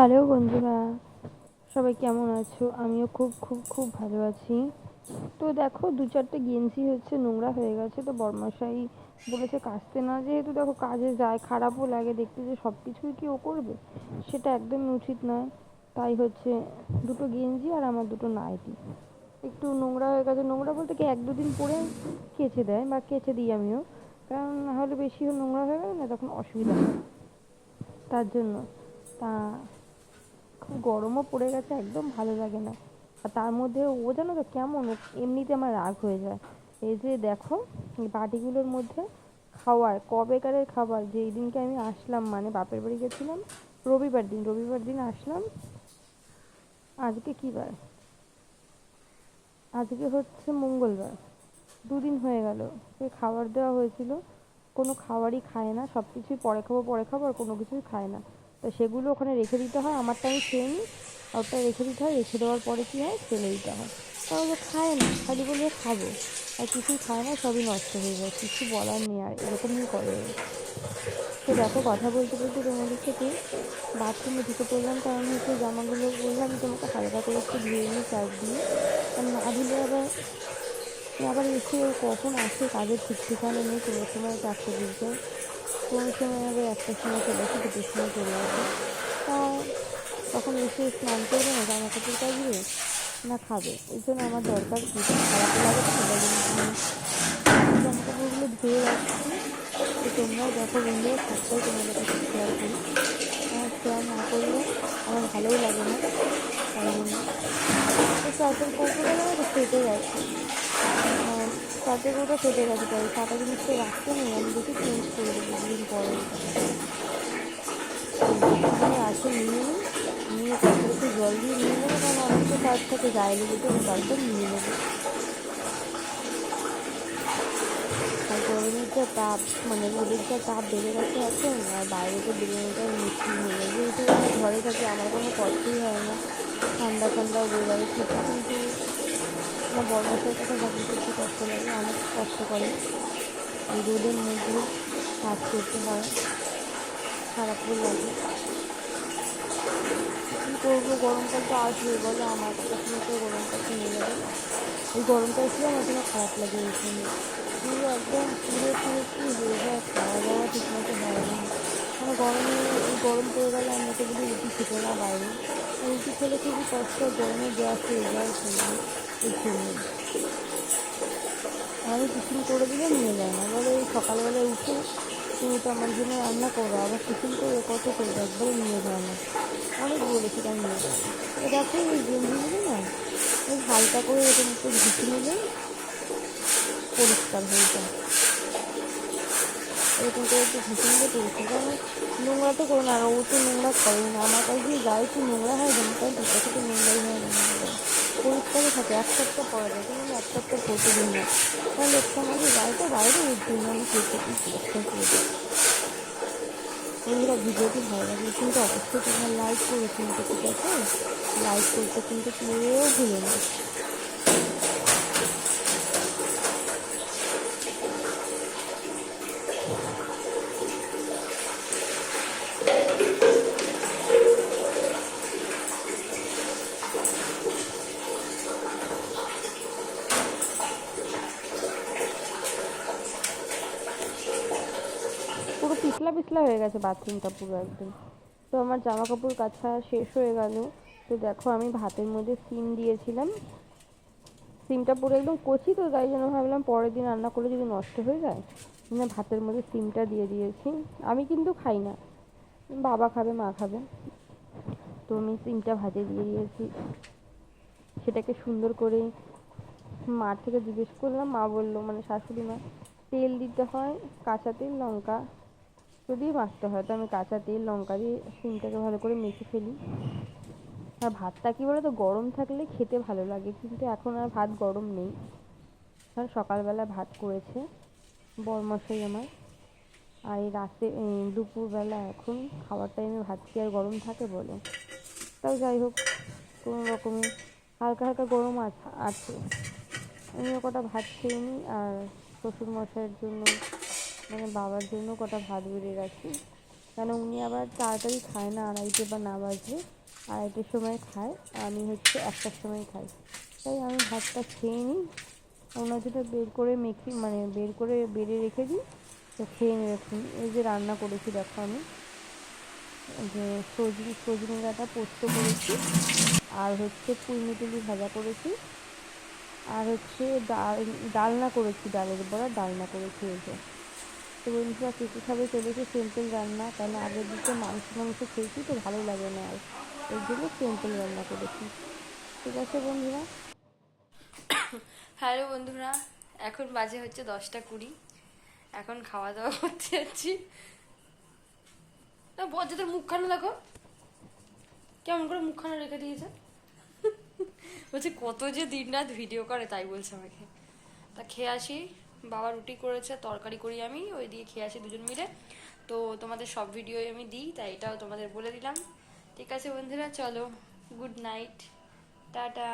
Hello বন্ধুরা, সবাই কেমন আছো? আমিও খুব খুব খুব ভালো আছি। তো দেখো, দু চারটে গেঞ্জি হচ্ছে, নোংরা হয়ে গেছে। তো বরমাশাই বলেছে কাচতে না, যেহেতু দেখো কাজে যায়, খারাপও লাগে, দেখতে যে সব কিছুই কি ও করবে? সেটা একদমই উচিত নয়। তাই হচ্ছে দুটো গেঞ্জি আর আমার দুটো নাইটি। একটু নোংরা হয়ে গেছে। নোংরা বলতে কি, এক দুদিন পরে কেচে দেয়, বা কেচে দিই আমিও। কারণ নাহলে বেশি নোংরা হয়ে গেলে না তখন অসুবিধা হয়। তার জন্য তা গরমও পড়ে গেছে, একদম ভালো লাগে না। আর তার মধ্যে ও জানো তো কেমন এমনিতে আমার রাগ হয়ে যায়। এই যে দেখো, এই বাটিগুলোর মধ্যে খাওয়ার, কবেকারের খাবার, যেই দিনকে আমি আসলাম মানে বাপের বাড়ি গেছিলাম, রবিবার দিন রবিবার দিন আসলাম, আজকে কী বার? আজকে হচ্ছে মঙ্গলবার, দুদিন হয়ে গেল ওকে খাবার দেওয়া হয়েছিল, কোনো খাবারই খায় না সব কিছুই পরে খাব পরে খাব, আর কোনো কিছুই খায় না। তো সেগুলো ওখানে রেখে দিতে হয়। আমারটা আমি খেয়ে নিই ওটা রেখে দিতে হয়। রেখে দেওয়ার পরে কী হয়? ফেলে দিতে হয়। তাহলে খায় না। খালি বলে খাব। আর কিছুই খায় না। সবই নষ্ট হয়ে যায়। কিছু বলার নেই আর। এরকমই করে। তো দেখো, কথা বলতে বলতে তোমাদের থেকে বাথরুমে ঢুকে পড়লাম। কারণ হচ্ছে জামাগুলো বললাম, আমি তোমাকে হালকা করে একটু ধুয়ে নিই, চার দিয়ে। কারণ না ধুলে আবার আবার এসে কখন আসে? কাজের ঠিক ঠিকানা নেই। কোনো সময় চারটে দিতে কোনো সময় আবার একটার সময় চলে আসে, দুটোর সময় চলে আসে। তা তখন এসে স্নান করবে না জামা কাপড় কাচবে, না খাবে। এই জন্য আমার দরকার কি? খারাপ লাগে তো সেটার জন্য জামা কাপড়গুলো ধুয়ে রাখছি। তো তোমরাও দেখো বন্ধুরা, সবটাই তোমাদের কাছে শেয়ার করি। আমার শেয়ার না করলে আমার ভালোই লাগে না। জন্য। তো চার্টের কৌটোটা না তো ফেটে গেছে চার্টের কৌটা ফেটে গেছে তাই। সাদা জিনিসটা রাখতে নেই, আমি দেখি চেঞ্জ করে দেবো দুদিন পরে। আছে নিয়ে নিই নিয়ে তারপরে একটু জল দিয়ে নিয়ে নেব, কারণ আমি তো তার সাথে গায়ে লেগে তো তারপর নিয়ে নেব। আর গরমের যা তাপ মানে রোদের যা তাপ বেড়ে গেছে এখন, আর বাইরে তো বেরোনোটা হয়ে যায়। যেহেতু ঘরে থাকি, আমার কোনো কষ্টই হয় না। ঠান্ডা ঠান্ডা ওয়েদারে থেকে, কিন্তু আমার বড়মাসের কথা ভাবতে একটু কষ্ট লাগে, অনেক কষ্ট করে। এই রোদের মধ্যে কাজ করতে হয় খারাপও লাগে। করব গরমকাল তো আসবে বলো আমার কাছে তো গরমকাল চলে যাবে। এই গরমটা এসে আমার জন্য খারাপ লাগে এখানে পুরো একদম পুরো পুরো কি হয়ে যায় খাওয়া দাওয়া ঠিক মতো হয় না। মানে গরমে, এই গরম পড়ে গেলে আমরা তো বলি রুটি খেতে না বাইরে রুটি খেলে খুবই কষ্ট, গরমে গ্যাস হয়ে যায় শরীরে এই জন্য। আমি টিফিন করে দিলে নিয়ে যায় না ওই সকালবেলায় উঠে তুমি তো আমার জন্য রান্না করো, আবার টিফিন করে কত করে একবারে নিয়ে যায় না অনেক বলেছি তাই নিয়ে যায়। না তো দেখো এই গেঞ্জিগুলো না ওই হালকা করে এরকম একটু ঘুষে নিলে পরিষ্কার হয়ে যায়। এরকম করে একটু ঘুষে নিলে পরিষ্কার কারণ নোংরা তো করে না, আর ও তো নোংরা করে না, আমার কাছে গায়ে একটু নোংরা হয় যেমন তাই দুটো থেকে নোংরাই হয়। না পরিষ্কারই থাকে, এক সপ্তাহ পরা যায়, কিন্তু এক সপ্তাহ প্রতিদিন না কারণ একটা সমাজে বাড়িতে বাইরে ওই জন্য আমি প্রত্যেকদিন সিলেকশন করে দিই বন্ধুরা ভিডিওটি ভালো লাগলে কিন্তু অবশ্যই তোমার লাইক করে কিন্তু ঠিক আছে? লাইক করতে কিন্তু কেউ ভুলে না পুরো পিছলা পিছলা হয়ে গেছে বাথরুমটা পুরো একদম। তো আমার জামা কাপড় কাছা শেষ হয়ে গেল। তো দেখো আমি ভাতের মধ্যে সিম দিয়েছিলাম। সিমটা পুরো একদম কচি তো, তাই জন্য ভাবলাম পরের দিন রান্না করলে যদি নষ্ট হয়ে যায় জন্য ভাতের মধ্যে সিমটা দিয়ে দিয়েছি। আমি কিন্তু খাই না। বাবা খাবে, মা খাবে। তো আমি সিমটা ভাজে দিয়ে দিয়েছি। সেটাকে সুন্দর করে মার থেকে জিজ্ঞেস করলাম, মা বলল মানে শাশুড়ি মা, তেল দিতে হয়, কাঁচা তেল, লঙ্কা। যদি মাখতে হয়। তো আমি কাঁচা তেল, লঙ্কা দিয়ে সিমটাকে ভালো করে মেখে ফেলি। আর ভাতটা কী বলো তো গরম থাকলে খেতে ভালো লাগে, কিন্তু এখন আর ভাত গরম নেই। কারণ সকালবেলা ভাত করেছে বরমশাই আমার। আর এই রাতে দুপুরবেলা এখন খাওয়ার টাইমে ভাত কি আর গরম থাকে বলো? তাও যাই হোক, কোনো রকমে হালকা হালকা গরম আছ- আমিও কটা ভাত খেয়ে নিই, আর শ্বশুরমশাইয়ের জন্য মানে বাবার জন্য কটা ভাত বেড়ে রাখি কেন উনি আবার তাড়াতাড়ি খায় না, আড়াইটে বা না বাজলে। আড়াইটের সময় খায়, আমি হচ্ছে একটার সময় খাই। তাই আমি ভাতটা খেয়ে নিই। ওনার জন্য বের করে মেখে মানে বের করে বেড়ে রেখে দিই, তো খেয়ে নেবে এখন এই যে রান্না করেছি, দেখো আমি। যে সজনি, সজনে ডাঁটা পোস্ত করেছি, আর হচ্ছে পুঁই টুলি ভাজা করেছি। আর হচ্ছে ডাল, ডালনা করেছি, ডালের বড়া ডালনা করেছি এই যে। তো বন্ধুরা কিছু খাবে? চলেছে সিম্পল রান্না। কারণ আগের দিকে মাংস মাংস খেয়েছি তো ভালো লাগে না আর। এই জন্য সিম্পল রান্না করেছি। ঠিক আছে বন্ধুরা? হ্যালো বন্ধুরা, এখন বাজে হচ্ছে দশটা কুড়ি। এখন খাওয়া দাওয়া করতে যাচ্ছি। বজ্জাদের মুখখানা দেখো। কেমন করে মুখখানা রেখে দিয়েছে। বলছে, কত যে দিন রাত ভিডিও করে, তাই বলছে আমাকে। তা খেয়ে আসি। বাবা রুটি করেছে, তরকারি করি আমি, ওই দিয়ে খেয়ে আসি দুজন মিলে। তো তোমাদের সব ভিডিও আমি দিই, তাই এটাও তোমাদের বলে দিলাম। ঠিক আছে বন্ধুরা, চলো গুড নাইট টাটা।